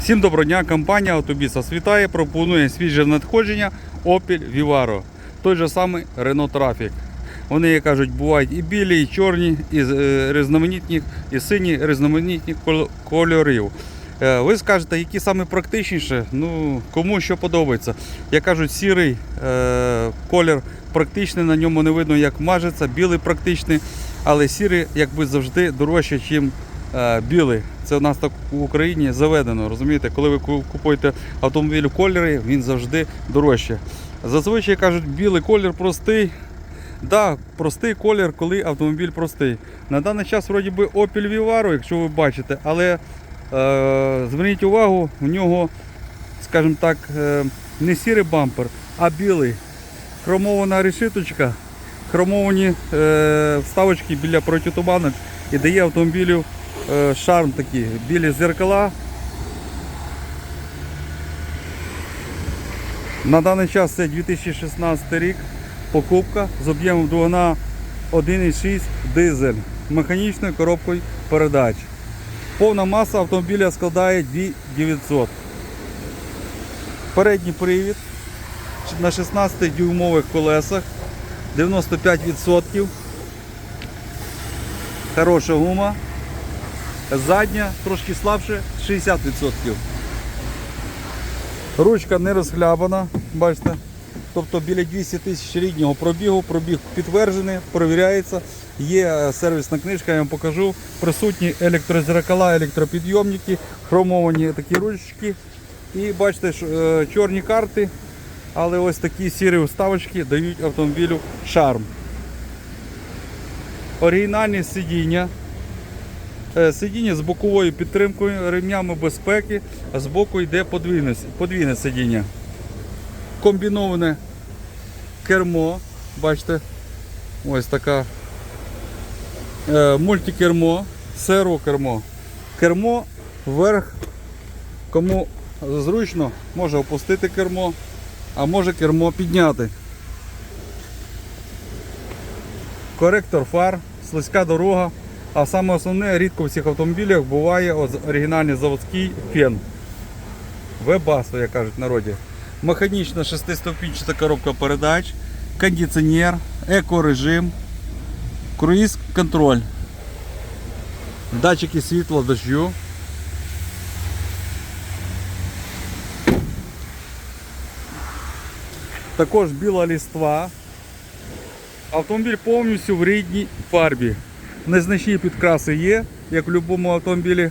Всім доброго дня, компанія Автобіса світає, пропонує свіже надходження Opel Vivaro. Той же самий Renault Traffic. Вони, як кажуть, бувають і білі, і чорні, і е, різноманітні, і сині різноманітні кольорів. Е, Ви скажете, які саме практичніше? Ну, кому що подобається. Як кажуть, сірий е, колір практичний, на ньому не видно, як мажеться, білий практичний, але сірий, якби завжди, дорожче, ніж білий. Це у нас так в Україні заведено. Розумієте, коли ви купуєте автомобіль у кольорі, він завжди дорожче. Зазвичай кажуть, білий колір простий. Да, простий колір, коли автомобіль простий. На даний час вроді би Opel Vivaro, якщо ви бачите, але е, зверніть увагу, у нього, скажімо так, е, не сірий бампер, а білий. Хромована решіточка, хромовані е, вставочки біля протитуманок і дає автомобілю е, шарм такий, білі зеркала. На даний час це 2016 рік. Покупка з об'ємом двигуна 1,6 дизель механічною коробкою передач. Повна маса автомобіля складає 2900. Передній привід на 16 дюймових колесах 95%. Хороша гума. Задня трошки слабше 60%. Ручка не розхлябана, бачите. Тобто біля 200 тисяч ріднього пробігу, пробіг підтверджений, перевіряється. Є е, сервісна книжка, я вам покажу. Присутні електрозеркала, електропідйомники, хромовані такі ручки. І бачите, е, чорні карти, але ось такі сірі вставочки дають автомобілю шарм. Оригінальні сидіння. Е, Сидіння з боковою підтримкою, ремнями безпеки, а збоку йде подвійне, подвійне сидіння. Комбіноване кермо, бачите, ось така е, мультикермо, сервокермо. Кермо вверх, кому зручно, може опустити кермо, а може кермо підняти. Коректор фар, слизька дорога. А саме основне, рідко в цих автомобілях буває оригінальний заводський фен. Вебасто, як кажуть в народі. Механічна шестиступінчата коробка передач, кондиціонер, екорежим, круїз контроль, датчики світла дощу. Також біла ліства. Автомобіль повністю в рідній фарбі. Незначні підкраси є, як в будь-якому автомобілі.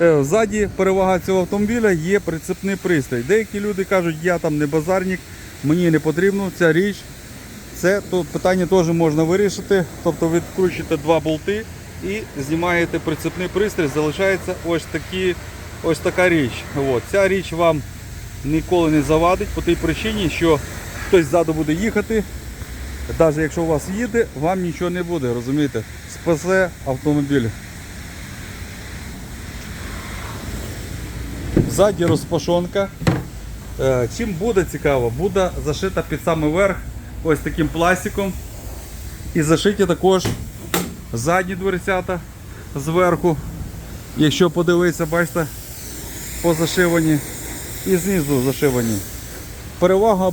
Е, Ззаді перевага цього автомобіля є прицепний пристрій. Деякі люди кажуть, я там не базарник, мені не потрібно ця річ. Це то питання теж можна вирішити. Тобто відкручуєте два болти і знімаєте прицепний пристрій, залишається ось, такі, ось така річ. От. Ця річ вам ніколи не завадить по тій причині, що хтось ззаду буде їхати. Навіть якщо у вас їде, вам нічого не буде, розумієте? Спасе автомобіль. Ззаді розпашонка. Е, Чим буде цікаво, буде зашита під самий верх ось таким пластиком. І зашиті також задні дверцята зверху. Якщо подивитися, бачите, позашивані і знизу зашивані. Перевага,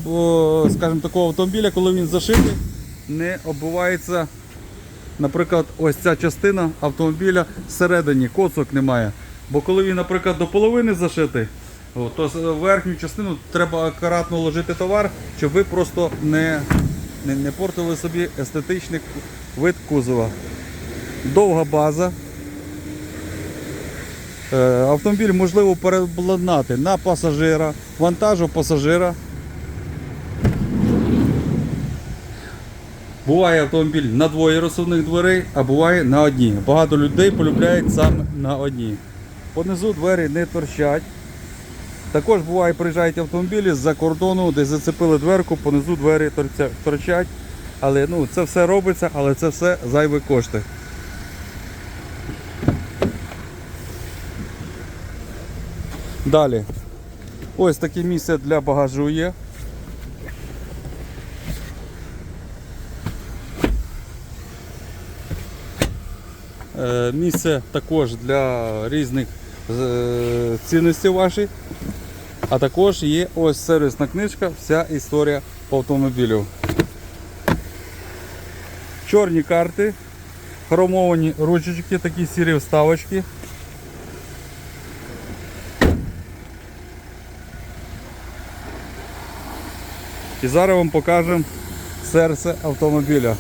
скажімо, такого автомобіля, коли він зашитий, не оббивається, наприклад, ось ця частина автомобіля всередині, коцок немає. Бо коли він, наприклад, до половини зашитий, то верхню частину треба акуратно ложити товар, щоб ви просто не, не, не портили собі естетичний вид кузова. Довга база. Е, Автомобіль можливо переобладнати на пасажира, вантажу пасажира. Буває автомобіль на двоє розсувних дверей, а буває на одній. Багато людей полюбляють саме на одній. Понизу двері не торчать. Також буває, приїжджають автомобілі з-за кордону, де зацепили дверку, понизу двері торчать. Але ну, це все робиться, але це все зайві кошти. Далі. Ось таке місце для багажу є. Місце також для різних е, цінності ваші. А також є ось сервісна книжка, вся історія автомобілів. Чорні карти, хромовані ручечки, такі сірі вставочки. І зараз вам покажемо серце автомобіля.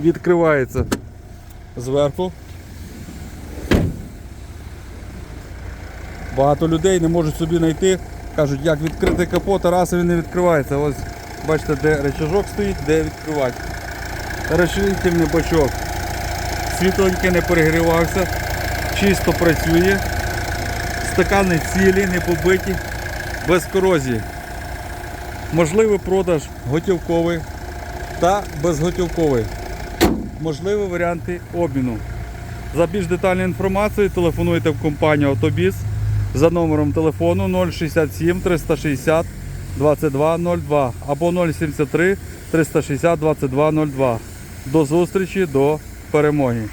Відкривається зверху. Багато людей не можуть собі знайти. Кажуть, як відкрити капот, а раз він не відкривається. Ось бачите, де речажок стоїть, де відкривати. Розширительний бачок. Світленький не перегрівався, чисто працює. Стакани цілі, не побиті, без корозії. Можливий продаж готівковий та безготівковий. Можливі варіанти обміну. За більш детальною інформацією телефонуйте в компанію Автобіс за номером телефону 067 360 2202 або 073 360 2202. До зустрічі, до перемоги.